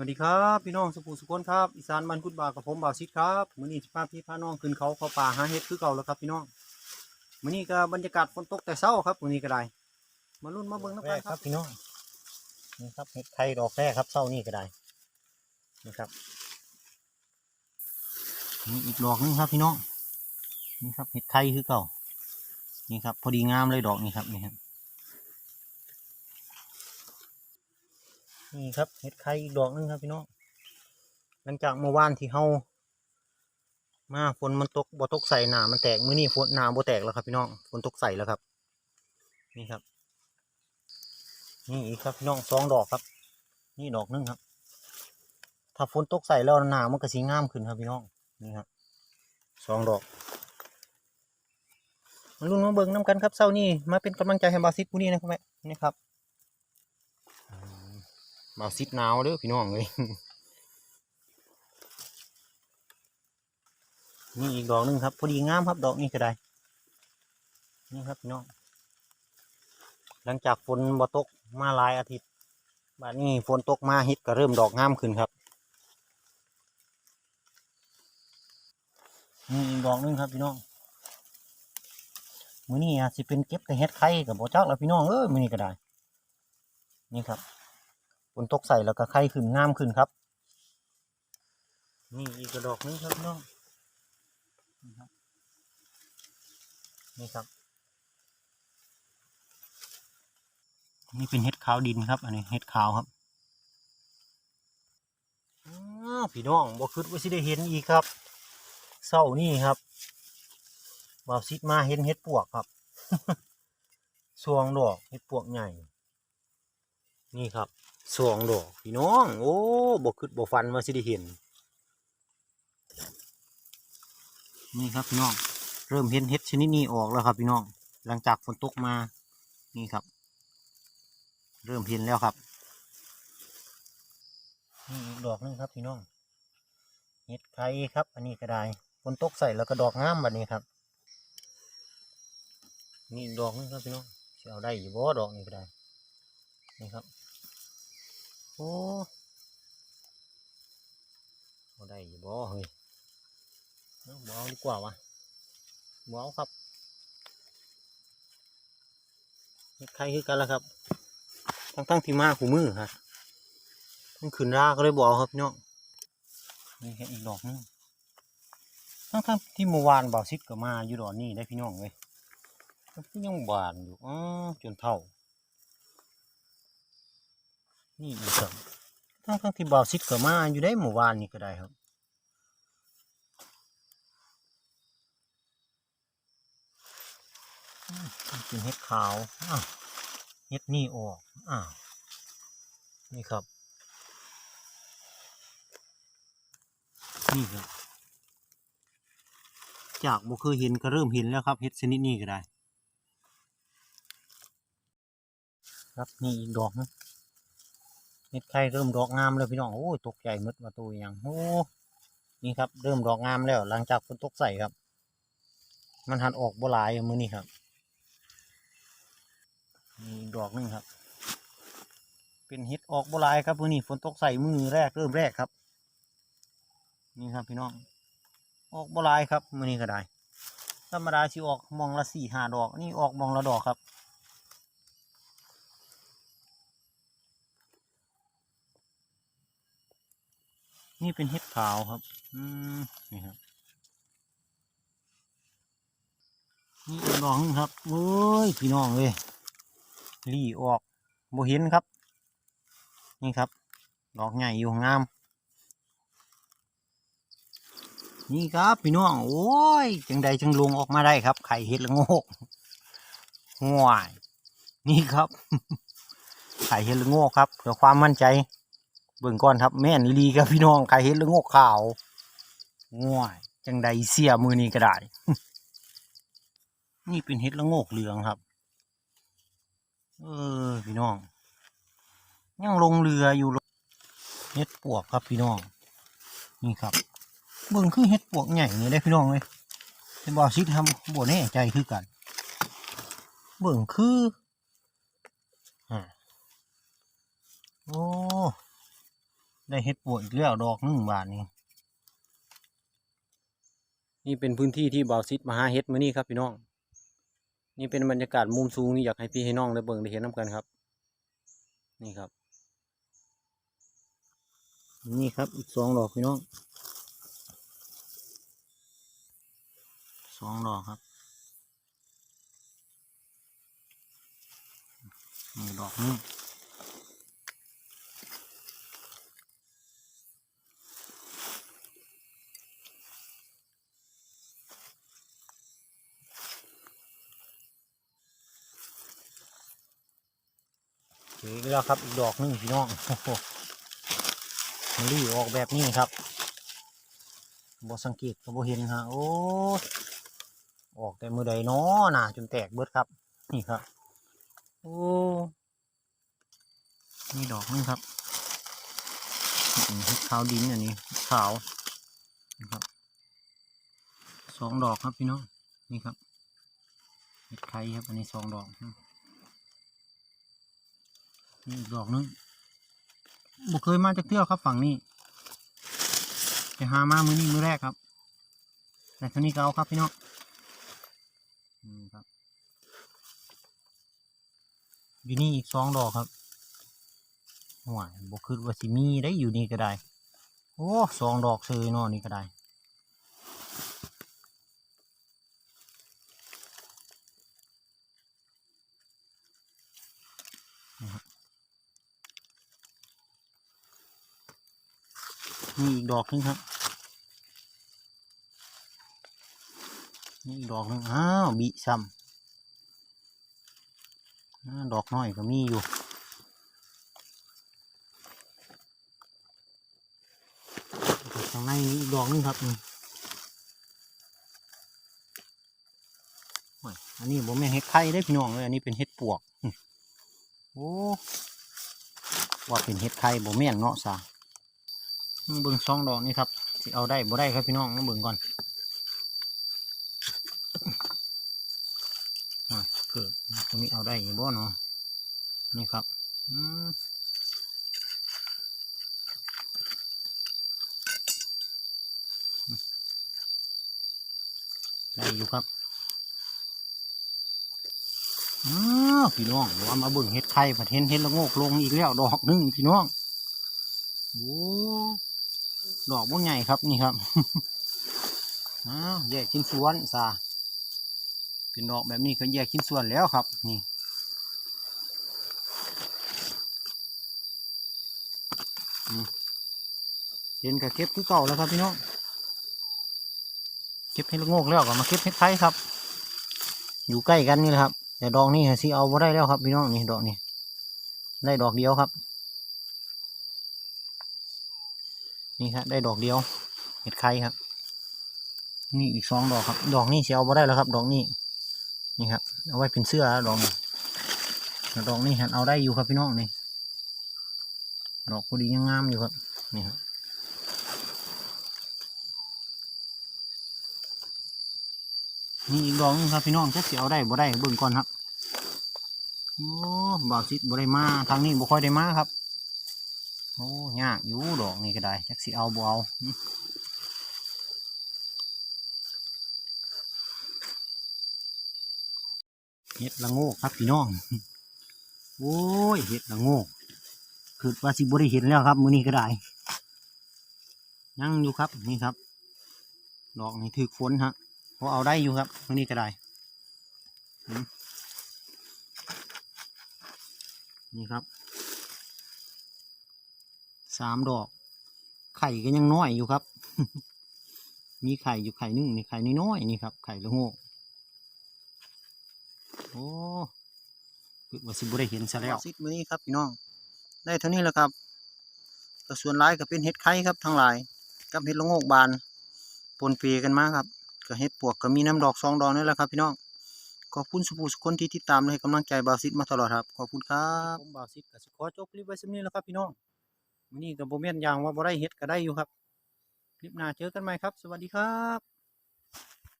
วัสดีครับ พี่น้องสุภูสุขนครับอีสานมันกุดบากับผมบ่าวชิดครับมื้อนี้พาพี่พาน้องขึ้นเขาเข้าป่าหาเห็ดคือเก่าแล้วครับพี่น้องมื้อนี้ก็บรรยากาศฝนตกแต่เช้าครับมื้อนี้ก็ได้มาลุ้นมาเบิ่งน้ำกันครับพี่น้องนี่ครับเห็ดไข่ดอกแรกครับเช้านี้ก็ได้นี่ครับนี่อีกดอกหนึงครับพี่น้องนี่ครับเห็ดไข่คือเก่านี่ครับ พอดีงามเลยดอกนี้ครับนี่ครับ นี่ครับเห็ดไข่อีกดอกหนึงครับพี่น้องหลังจากเมื่อวานที่เฮามาฝนมันตกบ่ตกใส่หนามันแตกมื้อนี้ฝนหนาบ่แตกแล้วครับพี่น้องฝนตกใส่แล้วครับ นี่ครับ นี่อีกครับพี่น้องสองดอกครับ นี่ดอกหนึงครับ ถ้าฝนตกใส่แล้วหนามันก็สีงามขึ้นครับพี่น้องนี่ครับสองดอกมาลุ้นมาเบิ่งน้ำกันครับเช้านี้มาเป็นกำลังใจให้บาซิดผู้นี้นะครับแม่นี่ครับ มาซิดหนาวเด้อพี่น้องเลยนี่อีกดอกหนึงครับพอดีงามครับดอกนี้ก็ได้ นี่ครับพี่น้อง หลังจากฝนบ่ตกมาหลายอาทิตย์บัดนี้ฝนตกมาเฮ็ดก็เริ่มดอกงามขึ้นครับนี่อีกดอกหนึงครับพี่น้องมื้อนี้อาจสิเป็นเก็บแต่เฮ็ดไข่กับบ่จักแล้วพี่น้องเอ้ยมื้อนี้ก็ได้ นี่ครับ ฝนตกใส่แล้วก็ไข่ขึ้นงามขึ้นครับ นี่อีกกระดอกนึงครับน้องนี่ครับ นี่เป็นเห็ดขาวดินครับ อันนี้เห็ดขาวครับพี่น้องบ่คิดว่าสิได้เห็นอีกครับเศร้านี่ครับบ่าวซิดมาเห็นเห็ดปวกครับสวงดอกเห็ดปวกใหญ่ นี่ครับ สองดอกพี่น้อง โอ้บกขึ้นบกฟันมาสิได้เห็น นี่ครับพี่น้อง เริ่มเห็นเห็ดชนิดนี้ออกแล้วครับพี่น้อง หลังจากฝนตกมา นี่ครับ เริ่มเห็นแล้วครับ นี่อีกดอกหนึงครับพี่น้อง เห็ดไข่ครับ อันนี้ก็ได้ฝนตกใส่แล้วก็ดอกงามแบบนี้ครับ นี่ดอกหนึงครับพี่น้องจะเอาได้อยู่บ่ดอกนี้ก็ได้ นี่ครับ โอ้เอได้อยู่บ่เฮ้ยเอาบ่เอาดีกว่าวะบ่เอาครับใครคือกันล่ะครับ ทั้งทั้งที่มาขู่มือครับทั้งขืนราก็เลยบ่เอาครับพี่น้องนี่แค่อีกดอกนึงทั้งทั้งที่เมื่อวานบ่าวซิดก็มาอยู่ดอนนี่ได้พี่น้องเลยมันยังบานอยู่อ๋อจนเท่า นี่อีกครับทั้งทั้งที่บ่าวซิดก็มาอยู่ได้หมู่บ้านนี่ก็ได้ครับอืมมันเห็ดขาวอ้าวเห็ดนี่ออกอ้าวนี่ครับ นี่ครับ จากบ่เคยเห็นก็เริ่มเห็นแล้วครับเห็ดชนิดนี้ก็ได้ ครับนี่อีกดอกนึง เห็ดไข่เริ่มดอกงามแล้วพี่น้องโอ้ตกใจมดมาตัวอย่างโอ้นี่ครับเริ่มดอกงามแล้ว หลังจากฝนตกใส่ครับ มันหันออกบ่หลายมือนี่ครับนี่ดอกนึงครับ เป็นเห็ดออกบ่หลายครับมือนี่ฝนตกใส่มือแรกเริ่มแรกครับ นี่ครับพี่น้อง ออกบ่หลายครับมือนี้ก็ได้ธรรมดาสิออกมองละสี่ห้าดอก นี่ออกมองละดอกครับ นี่เป็นเห็ดขาวครับ อืมนี่ครับ นี่อีกดอกหนึงครับโอ้ยพี่น้องเลยรีออกบ่เห็นครับ นี่ครับ ดอกใหญ่อยู่งาม นี่ครับพี่น้อง โอ้ย จังใดจังลงออกมาได้ครับ ไข่เห็ดละโงกห่วยนี่ครับ ไข่เห็ดละโงกครับ เพื่อความมั่นใจ เบิ่งก่อนครับแม่นอีลีครับพี่น้องใครเห็นเรื่องกขาวง่วยจังใดเสียมือนี้ก็ได้ นี่เป็นเห็ดละโงกเหลืองครับ เออพี่น้อง ยังลงเรืออยู่เห็ดปวกครับพี่น้อง นี่ครับ เบิ่งคือเห็ดปวกใหญ่เลยได้พี่น้องเลยแต่บอซิทำบ่แน่ใจคือกัน เบิ่งคืออ่าโอ้ ได้เฮ็ดปวกอีกแล้วดอกหนึ่งบาทนี่นี่เป็นพื้นที่ที่บาวซิดมาหาเฮ็ดมื้อนี้ครับพี่น้อง นี่เป็นบรรยากาศมุมสูงนี่อยากให้พี่ให้น้องได้เบิ่งได้เห็นน้ำกันครับ นี่ครับ นี่ครับอีกสองดอกพี่น้องสองดอกครับนี่ดอกหนึง เจอแล้วครับอีกดอกหนึงพี่น้องโอ้โหมันรีออกแบบนี้ครับบ่สังเกตก็บ่เห็นฮะโอ้ออกแต่มือใดเนาะนะจนแตกเบิดครับ นี่ครับ โอ้นี่ดอกหนึงครับขาวดินอันนี้ขาวนะครับสองดอกครับพี่น้องนี่ครับเห็ดไข่ครับอันนี้สองดอก นี่อีกดอกหนึงบุเคยมาจากเที่ยวครับฝั่งนี้ไปหามามือนี้มือแรกครับ แต่ท่านี้ก็เอาครับพี่น้องอืมครับอยู่นี่อีกสองดอกครับหวายบุคือว่าสิมีได้อยู่นี่ก็ได้ โอ้สองดอกเซยนอนี่ก็ได้ นี่อีกดอกหนึงครับนี่อีกดอกหนึงอ้าวบีซ้ำดอกน้อยก็มีอยู่ข้างในนี้อีกดอกหนึงครับนี่อันนี้ผมแม่นเห็ดไข่ได้พี่น้องเลยอันนี้เป็นเห็ดปวก โอ้ว่าเป็นเห็ดไข่บ่แม่นเนาะซะ เบิ่งสองดอกนี่ครับสิเอาได้บ่ได้ครับพี่น้องมาเบิ่งก่อนอ่าเกิดตรงนี้เอาได้อยู่บ่เนาะนี่ครับอืมได้อยู่ครับอ้าวพี่น้องเดี๋ยวเอามาเบิ่งเห็ดไข่ผัดเห็นเห็ดละโงกลงอีกแล้วดอกหนึงพี่น้องโอ้ ดอกบ่ใหญ่ครับนี่ครับอ้าวแยกชิ้นส่วนซาเป็นดอกแบบนี้ก็แยกชิ้นส่วนแล้วครับ นี่เห็นกับเก็บคือเก่าแล้วครับพี่น้องเก็บให้ลูกโงกแล้วก็มาเก็บเห็ดไทยครับ อยู่ใกล้กันนี่แหละครับ แต่ดอกนี้สิเอาบ่ได้แล้วครับพี่น้องนี่ดอกนี้ได้ดอกเดียวครับ นี่ครับได้ดอกเดียว เห็ดไข่ครับ นี่อีกสองดอกครับ ดอกนี้เสียเอาบ่ได้แล้วครับ ดอกนี้ นี่ครับ เอาไว้เป็นเสื้อดอกนี้แล้วดอกนี้ฮะเอาได้อยู่ครับพี่น้องนี่ ดอกพอดียังงามอยู่ครับ นี่ครับนี่อีกดอกนึงครับพี่น้องจะเสียเอาได้บ่ได้เบิ่งก่อนครับ โอ้บ่าวซิดบ่ได้มาทางนี้บ่ค่อยได้มาครับ โอ้ยากอยู่ดอกนี่ก็ได้จักสิเอาบ่เอาเห็ดละโงกครับพี่น้อง โอ้ยเห็ดละโงกคือว่าสิบ่ได้เห็นแล้วครับมือนี้ก็ได้ยังอยู่ครับนี่ครับดอกนี่ถือฝนฮะพอเอาได้อยู่ครับมือนี้ก็ได้นี่ครับ สามดอก ไข่ก็ยังน้อยอยู่ครับ มีไข่อยู่ไข่หนึงนี่ไข่น้อยๆนี่ครับ ไข่ละโงกโอ้คือว่าสิบุได้เห็นซะแล้วซิดมือนี้ครับพี่น้อง ได้เท่านี้แหละครับก็ส่วนร้ายก็เป็นเห็ดไข่ครับทั้งหลาย กับเห็ดละโงกบานปนเปีกันมาครับก็เห็ดปวกก็มีน้ำดอกสองดอกนี่แหละครับพี่น้องขอบคุณสุภูสุคนที่ติดตามและให้กำลังใจบาวซิดมาตลอดครับ ขอบคุณครับผมบาวซิดก็สิขอจบคลิปไว้สำนี้แล้วครับพี่น้อง มันนี้กับโมเม่นอย่างว่าบ่ได้เฮ็ดก็ได้อยู่ครับ คลิปหน้าเจอกันใหม่ครับ สวัสดีครับ